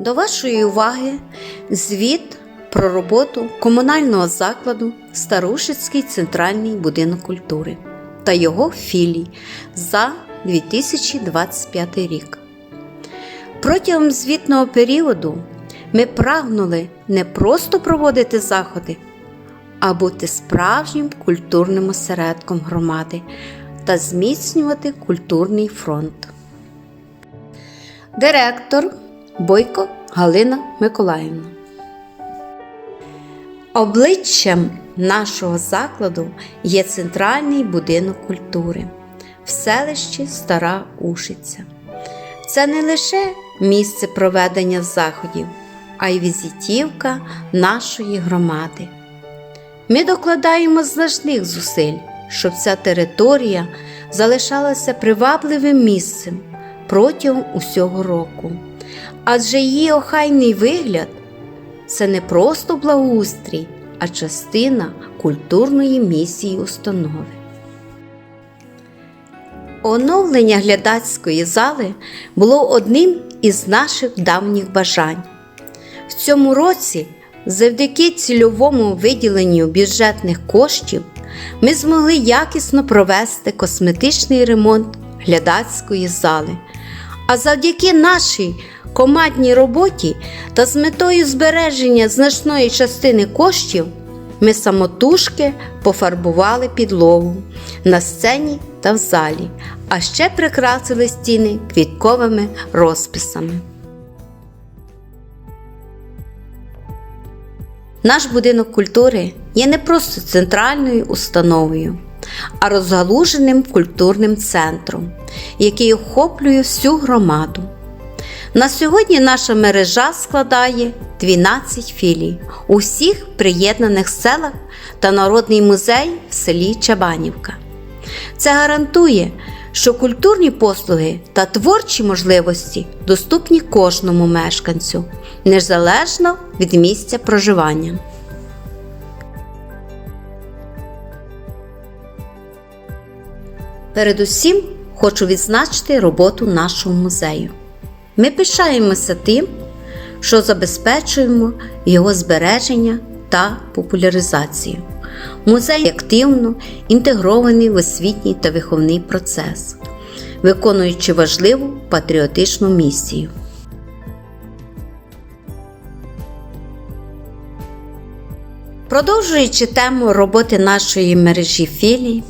До вашої уваги звіт про роботу комунального закладу Старушицький центральний будинок культури та його філій за 2025 рік. Протягом звітного періоду ми прагнули не просто проводити заходи, а бути справжнім культурним осередком громади та зміцнювати культурний фронт. Директор Бойко Галина Миколаївна. Обличчям нашого закладу є центральний будинок культури в селищі Стара Ушиця. Це не лише місце проведення заходів, а й візитівка нашої громади. Ми докладаємо значних зусиль, щоб ця територія залишалася привабливим місцем протягом усього року. Адже її охайний вигляд це не просто благоустрій, а частина культурної місії установи. Оновлення глядацької зали було одним із наших давніх бажань. В цьому році, завдяки цільовому виділенню бюджетних коштів, ми змогли якісно провести косметичний ремонт глядацької зали. А завдяки нашій командній роботі та з метою збереження значної частини коштів ми самотужки пофарбували підлогу на сцені та в залі, а ще прикрасили стіни квітковими розписами. Наш будинок культури є не просто центральною установою, а розгалуженим культурним центром, який охоплює всю громаду. На сьогодні наша мережа складає 12 філій у всіх приєднаних селах та народний музей в селі Чабанівка. Це гарантує, що культурні послуги та творчі можливості доступні кожному мешканцю, незалежно від місця проживання. Передусім хочу відзначити роботу нашого музею. Ми пишаємося тим, що забезпечуємо його збереження та популяризацію. Музей активно інтегрований в освітній та виховний процес, виконуючи важливу патріотичну місію. Продовжуючи тему роботи нашої мережі філій,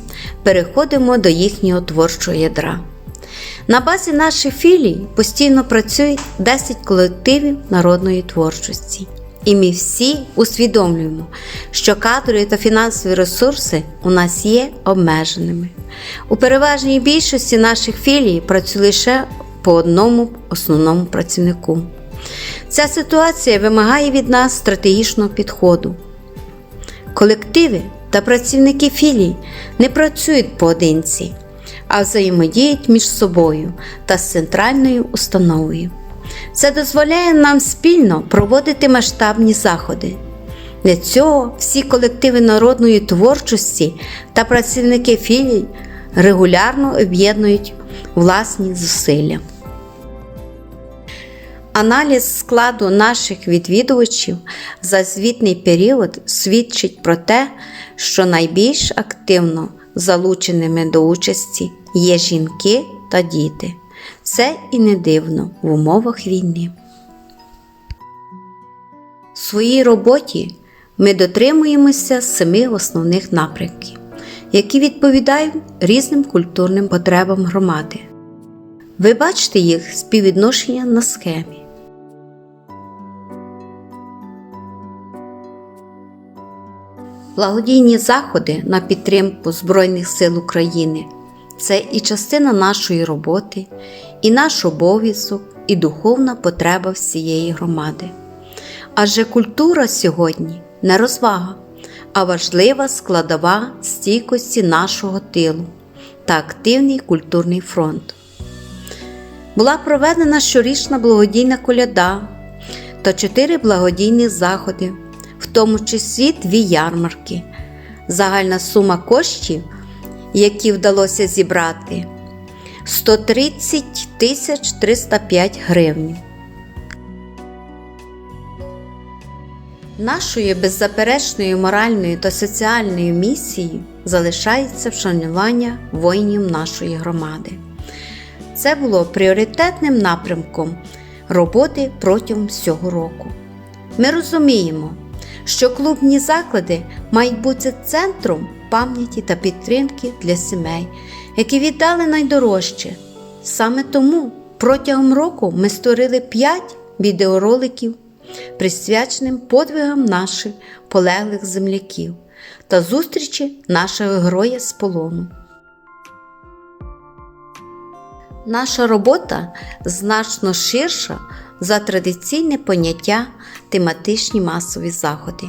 переходимо до їхнього творчого ядра. На базі наших філій постійно працюють 10 колективів народної творчості. І ми всі усвідомлюємо, що кадрові та фінансові ресурси у нас є обмеженими. У переважній більшості наших філій працює лише по одному основному працівнику. Ця ситуація вимагає від нас стратегічного підходу. Колективи та працівники філій не працюють поодинці, а взаємодіють між собою та з центральною установою. Це дозволяє нам спільно проводити масштабні заходи. Для цього всі колективи народної творчості та працівники філій регулярно об'єднують власні зусилля. Аналіз складу наших відвідувачів за звітний період свідчить про те, що найбільш активно залученими до участі є жінки та діти. Це і не дивно в умовах війни. В своїй роботі ми дотримуємося семи основних напрямків, які відповідають різним культурним потребам громади. Ви бачите їх співвідношення на схемі. Благодійні заходи на підтримку Збройних сил України це і частина нашої роботи, і наш обов'язок, і духовна потреба всієї громади. Адже культура сьогодні не розвага, а важлива складова стійкості нашого тилу та активний культурний фронт. Була проведена щорічна благодійна коляда та чотири благодійні заходи, в тому числі дві ярмарки. Загальна сума коштів, які вдалося зібрати, 130 тисяч 305 гривень. Нашою беззаперечною моральною та соціальною місією залишається вшанування воїнів нашої громади. Це було пріоритетним напрямком роботи протягом всього року. Ми розуміємо, що клубні заклади мають бути центром пам'яті та підтримки для сімей, які віддали найдорожче. Саме тому протягом року ми створили 5 відеороликів, присвяченим подвигам наших полеглих земляків та зустрічі нашого героя з полону. Наша робота значно ширша за традиційне поняття тематичні масові заходи,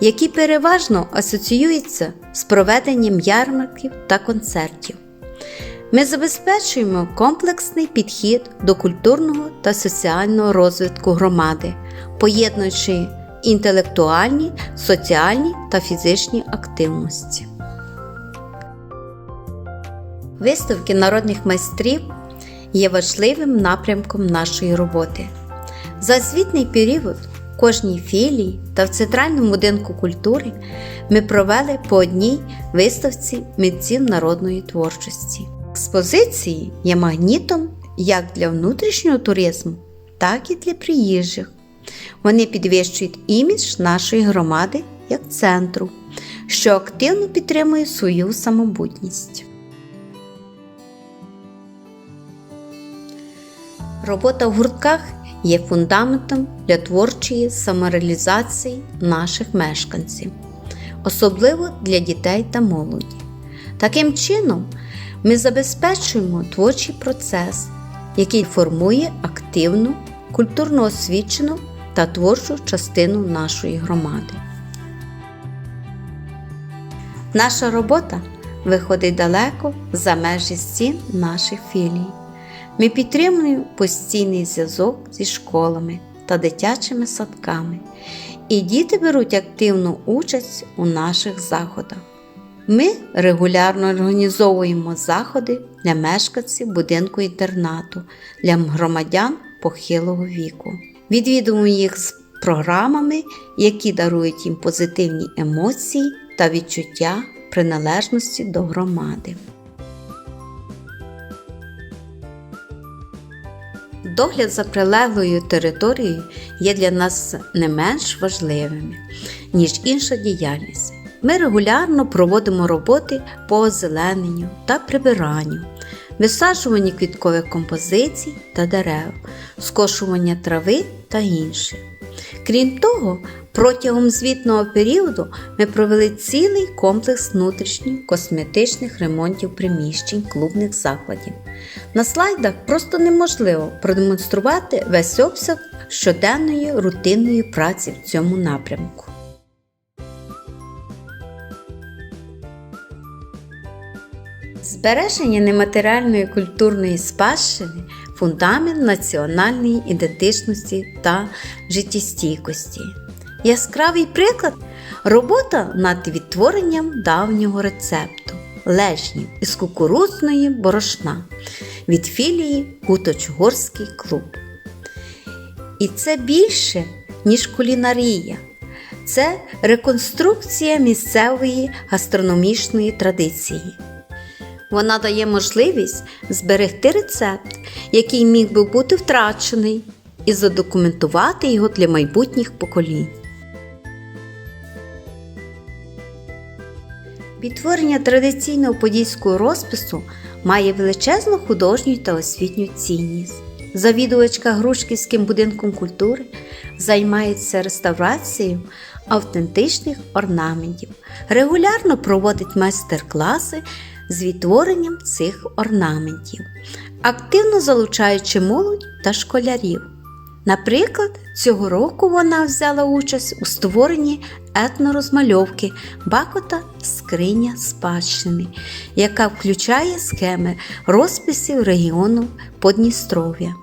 які переважно асоціюються з проведенням ярмарків та концертів. Ми забезпечуємо комплексний підхід до культурного та соціального розвитку громади, поєднуючи інтелектуальні, соціальні та фізичні активності. Виставки народних майстрів є важливим напрямком нашої роботи. За звітний період кожній філії та в Центральному будинку культури ми провели по одній виставці митців народної творчості. Експозиції є магнітом як для внутрішнього туризму, так і для приїжджих. Вони підвищують імідж нашої громади як центру, що активно підтримує свою самобутність. Робота в гуртках є фундаментом для творчої самореалізації наших мешканців, особливо для дітей та молоді. Таким чином, ми забезпечуємо творчий процес, який формує активну, культурно освічену та творчу частину нашої громади. Наша робота виходить далеко за межі стін наших філій. Ми підтримуємо постійний зв'язок зі школами та дитячими садками, і діти беруть активну участь у наших заходах. Ми регулярно організовуємо заходи для мешканців будинку інтернату для громадян похилого віку. Відвідуємо їх з програмами, які дарують їм позитивні емоції та відчуття приналежності до громади. Догляд за прилеглою територією є для нас не менш важливими, ніж інша діяльність. Ми регулярно проводимо роботи по озелененню та прибиранню, висаджуванні квіткових композицій та дерев, скошування трави та інше. Крім того, протягом звітного періоду ми провели цілий комплекс внутрішніх косметичних ремонтів приміщень клубних закладів. На слайдах просто неможливо продемонструвати весь обсяг щоденної рутинної праці в цьому напрямку. Збереження нематеріальної культурної спадщини фундамент національної ідентичності та життєстійкості. Яскравий приклад робота над відтворенням давнього рецепту лежнів із кукурудзної борошна від філії Гуточгорський клуб. І це більше, ніж кулінарія. Це реконструкція місцевої гастрономічної традиції. Вона дає можливість зберегти рецепт, який міг би бути втрачений, і задокументувати його для майбутніх поколінь. Відтворення традиційного подільського розпису має величезну художню та освітню цінність. Завідувачка Грушківським будинком культури займається реставрацією автентичних орнаментів, регулярно проводить майстер-класи з відтворенням цих орнаментів, активно залучаючи молодь та школярів. Наприклад, цього року вона взяла участь у створенні етнорозмальовки Бакота Скриня спадщини, яка включає схеми розписів регіону Подністров'я.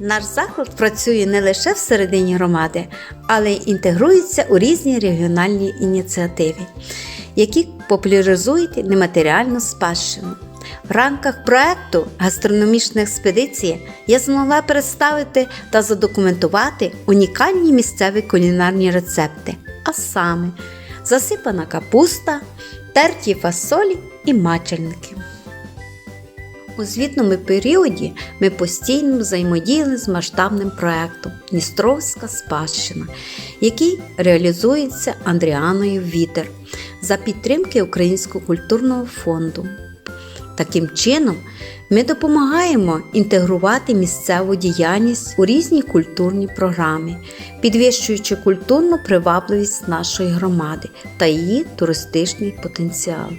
Наш заклад працює не лише всередині громади, але й інтегрується у різні регіональні ініціативи, які популяризують нематеріальну спадщину. В рамках проекту Гастрономічна експедиція я змогла представити та задокументувати унікальні місцеві кулінарні рецепти, а саме засипана капуста, терті фасолі і мачельники. У звітному періоді ми постійно взаємодіяли з масштабним проектом Дністровська спадщина, який реалізується Андріаною Вітер за підтримки Українського культурного фонду. Таким чином, ми допомагаємо інтегрувати місцеву діяльність у різні культурні програми, підвищуючи культурну привабливість нашої громади та її туристичний потенціал.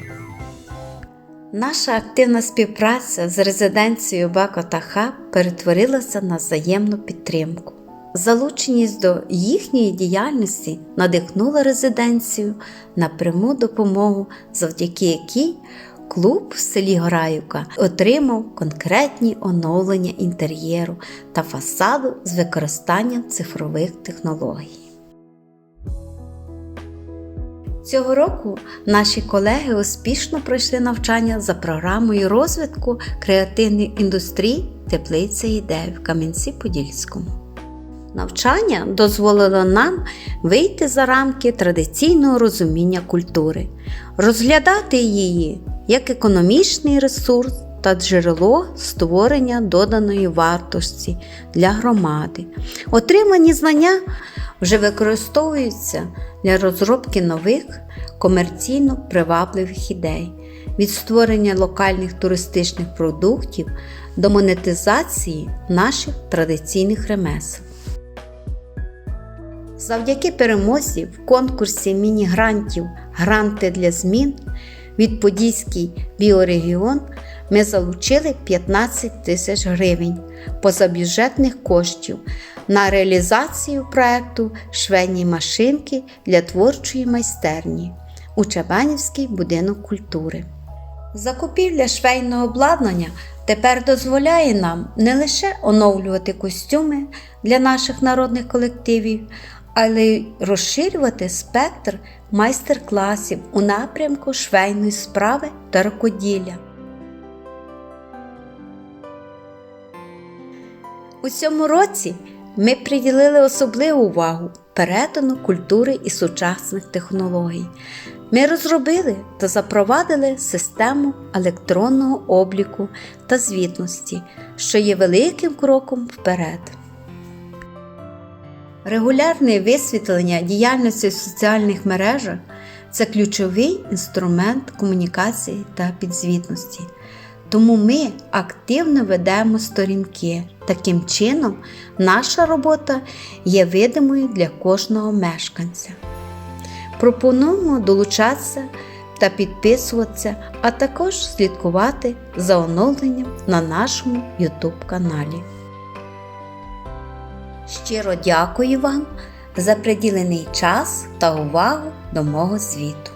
Наша активна співпраця з резиденцією Бако та Хаб перетворилася на взаємну підтримку. Залученість до їхньої діяльності надихнула резиденцію на пряму допомогу, завдяки якій клуб в селі Гораївка отримав конкретні оновлення інтер'єру та фасаду з використанням цифрових технологій. Цього року наші колеги успішно пройшли навчання за програмою розвитку креативних індустрій Теплиця ідей в Кам'янці-Подільському. Навчання дозволило нам вийти за рамки традиційного розуміння культури, розглядати її як економічний ресурс та джерело створення доданої вартості для громади. Отримані знання вже використовуються для розробки нових комерційно привабливих ідей, від створення локальних туристичних продуктів до монетизації наших традиційних ремесел. Завдяки перемозі в конкурсі міні-грантів Гранти для змін від Подільський біорегіон ми залучили 15 тисяч гривень позабюджетних коштів на реалізацію проекту швейні машинки для творчої майстерні у Чабанівський будинок культури. Закупівля швейного обладнання тепер дозволяє нам не лише оновлювати костюми для наших народних колективів, але й розширювати спектр майстер-класів у напрямку швейної справи та рукоділля. У цьому році ми приділили особливу увагу перетину культури і сучасних технологій. Ми розробили та запровадили систему електронного обліку та звітності, що є великим кроком вперед. Регулярне висвітлення діяльності в соціальних мережах це ключовий інструмент комунікації та підзвітності. Тому ми активно ведемо сторінки. Таким чином, наша робота є видимою для кожного мешканця. Пропонуємо долучатися та підписуватися, а також слідкувати за оновленням на нашому YouTube каналі. Щиро дякую вам за приділений час та увагу до мого звіту.